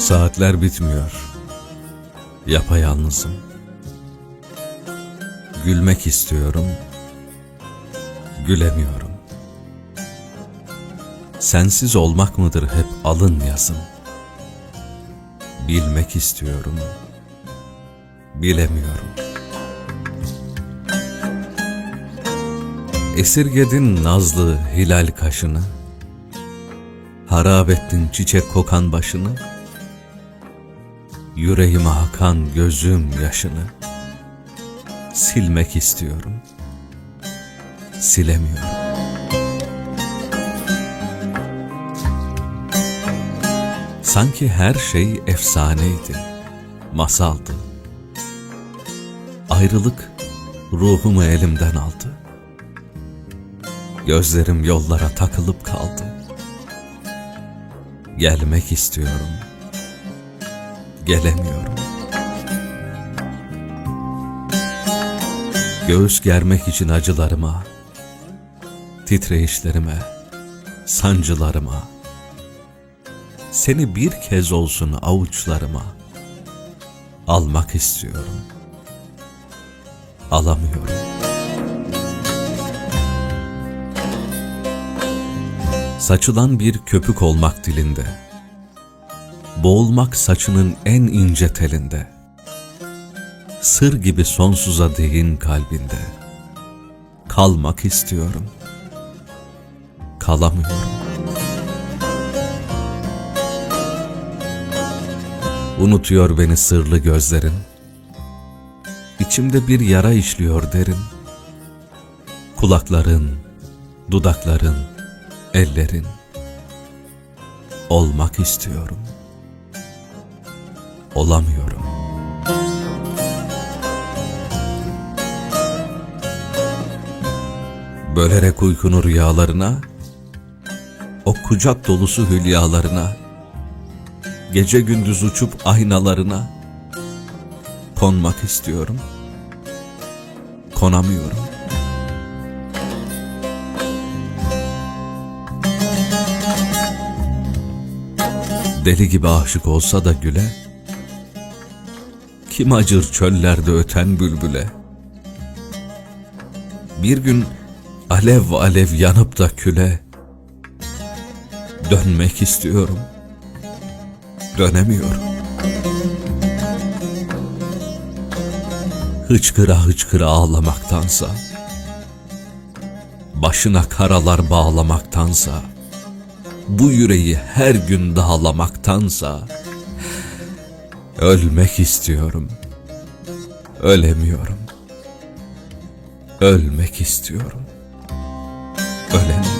Saatler bitmiyor. Yapayalnızım. Gülmek istiyorum. Gülemiyorum. Sensiz olmak mıdır hep alın yazım? Bilmek istiyorum. Bilemiyorum. Esirgedin nazlı hilal kaşını, Harap ettin çiçek kokan başını, Yüreğime akan gözüm yaşını, Silmek istiyorum, silemiyorum. Sanki her şey efsaneydi, masaldı. Ayrılık ruhumu elimden aldı. Gözlerim yollara takılıp kaldı. Gelmek istiyorum. Gelemiyorum. Göğüs germek için acılarıma, titreyişlerime, sancılarıma, seni bir kez olsun avuçlarıma almak istiyorum. Alamıyorum. Saçılan bir köpük olmak dilinde. Boğulmak saçının en ince telinde. Sır gibi sonsuza değin kalbinde. Kalmak istiyorum. Kalamıyorum. Unutuyor beni sırlı gözlerin. İçimde bir yara işliyor derin. Kulakların, dudakların, ellerin. Olmak istiyorum. Olamıyorum. Bölerek uykunu rüyalarına, o kucak dolusu hülyalarına, gece gündüz uçup aynalarına konmak istiyorum. Konamıyorum. Deli gibi aşık olsa da güle, kim acır çöllerde öten bülbüle? Bir gün alev alev yanıp da küle, dönmek istiyorum, dönemiyorum. Hıçkıra hıçkıra ağlamaktansa, başına karalar bağlamaktansa, bu yüreği her gün dağlamaktansa, Ölmek istiyorum. Ölemiyorum. Ölmek istiyorum. Ölemiyorum.